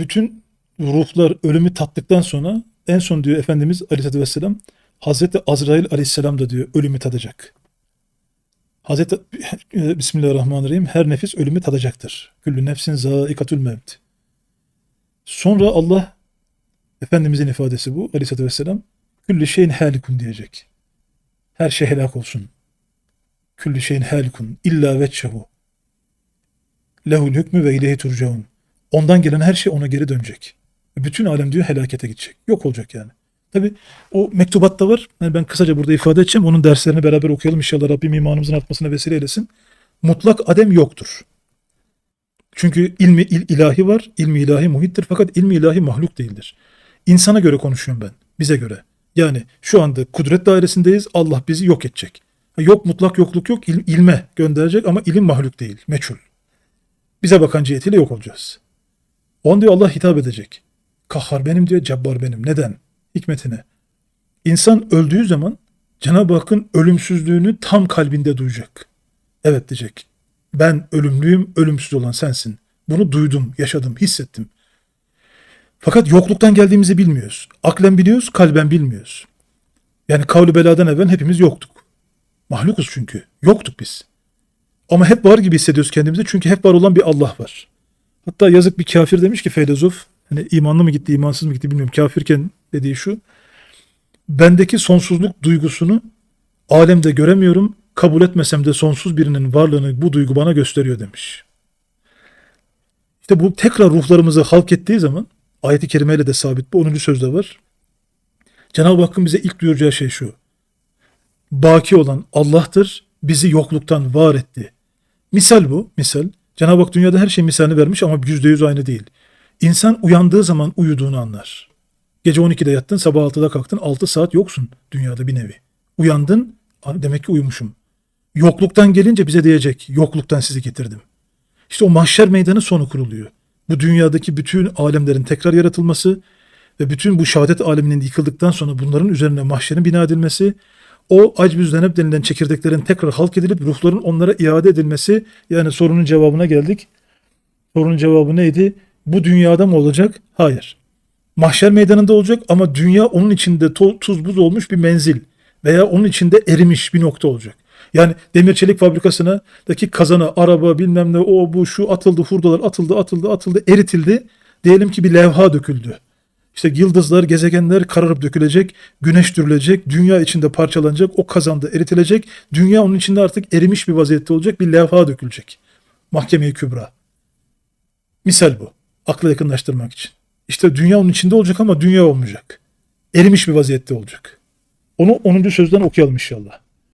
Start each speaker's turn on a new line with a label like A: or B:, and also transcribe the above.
A: bütün ruhlar ölümü tattıktan sonra en son diyor Efendimiz Aleyhisselatü Vesselam Hazreti Azrail Aleyhisselam da diyor ölümü tadacak. Hazreti e, Bismillahirrahmanirrahim her nefis ölümü tadacaktır. Küllü nefsin zaikatül mevt. Sonra Allah Efendimizin ifadesi bu Aleyhisselatü Vesselam Küllü şeyin halikun diyecek. Her şey helak olsun. Küllü şeyin halikun illa veçhehu. Lehul hükmü ve ileyhi turcaun. Ondan gelen her şey ona geri dönecek. Bütün alem diyor helakete gidecek. Yok olacak yani. Tabi o mektubatta var. Yani ben kısaca burada ifade edeceğim. Onun derslerini beraber okuyalım. İnşallah Rabbim imanımızın artmasına vesile eylesin. Mutlak adem yoktur. Çünkü ilmi il, ilahi var. ilmi ilahi muhittir. Fakat ilmi ilahi mahluk değildir. İnsana göre konuşuyorum ben. Bize göre. Yani şu anda kudret dairesindeyiz. Allah bizi yok edecek. Yok mutlak yokluk yok. il- ilme gönderecek ama ilim mahluk değil. Meçhul. Bize bakan cihetiyle yok olacağız. O an diyor Allah hitap edecek. Kahhar benim diyor, cebbar benim. Neden? Hikmetine. İnsan öldüğü zaman Cenab-ı Hakk'ın ölümsüzlüğünü tam kalbinde duyacak. Evet diyecek. Ben ölümlüyüm, ölümsüz olan sensin. Bunu duydum, yaşadım, hissettim. Fakat yokluktan geldiğimizi bilmiyoruz. Aklen biliyoruz, kalben bilmiyoruz. Yani kavlu beladan evvel hepimiz yoktuk. Mahlukuz çünkü. Yoktuk biz. Ama hep var gibi hissediyoruz kendimizi çünkü hep var olan bir Allah var. Hatta yazık bir kafir demiş ki filozof, hani imanlı mı gitti, imansız mı gitti bilmiyorum. Kafirken dediği şu, bendeki sonsuzluk duygusunu alemde göremiyorum, kabul etmesem de sonsuz birinin varlığını bu duygu bana gösteriyor demiş. İşte bu tekrar ruhlarımızı halk ettiği zaman, ayeti kerimeyle de sabit bu 10. sözde var. Cenab-ı Hakk'ın bize ilk duyuracağı şey şu, baki olan Allah'tır, bizi yokluktan var etti. Misal bu, misal. Cenab-ı Hak dünyada her şey misalini vermiş ama yüzde yüz aynı değil. İnsan uyandığı zaman uyuduğunu anlar. Gece 12'de yattın, sabah 6'da kalktın, 6 saat yoksun dünyada bir nevi. Uyandın, demek ki uyumuşum. Yokluktan gelince bize diyecek, yokluktan sizi getirdim. İşte o mahşer meydanı sonu kuruluyor. Bu dünyadaki bütün alemlerin tekrar yaratılması ve bütün bu şehadet aleminin yıkıldıktan sonra bunların üzerine mahşerin bina edilmesi, o acbüz deneb denilen çekirdeklerin tekrar halk edilip ruhların onlara iade edilmesi, yani sorunun cevabına geldik. Sorunun cevabı neydi? Bu dünyada mı olacak? Hayır. Mahşer meydanında olacak ama dünya onun içinde tuz buz olmuş bir menzil veya onun içinde erimiş bir nokta olacak. Yani demir çelik fabrikasına daki kazana, araba bilmem ne o bu şu atıldı hurdalar atıldı atıldı atıldı eritildi. Diyelim ki bir levha döküldü. İşte yıldızlar, gezegenler kararıp dökülecek, güneş dürülecek, dünya içinde parçalanacak, o kazanda eritilecek, dünya onun içinde artık erimiş bir vaziyette olacak, bir levha dökülecek. Mahkeme-i Kübra. Misal bu. Akla yakınlaştırmak için. İşte dünya onun içinde olacak ama dünya olmayacak. Erimiş bir vaziyette olacak. Onu 10. sözden okuyalım inşallah.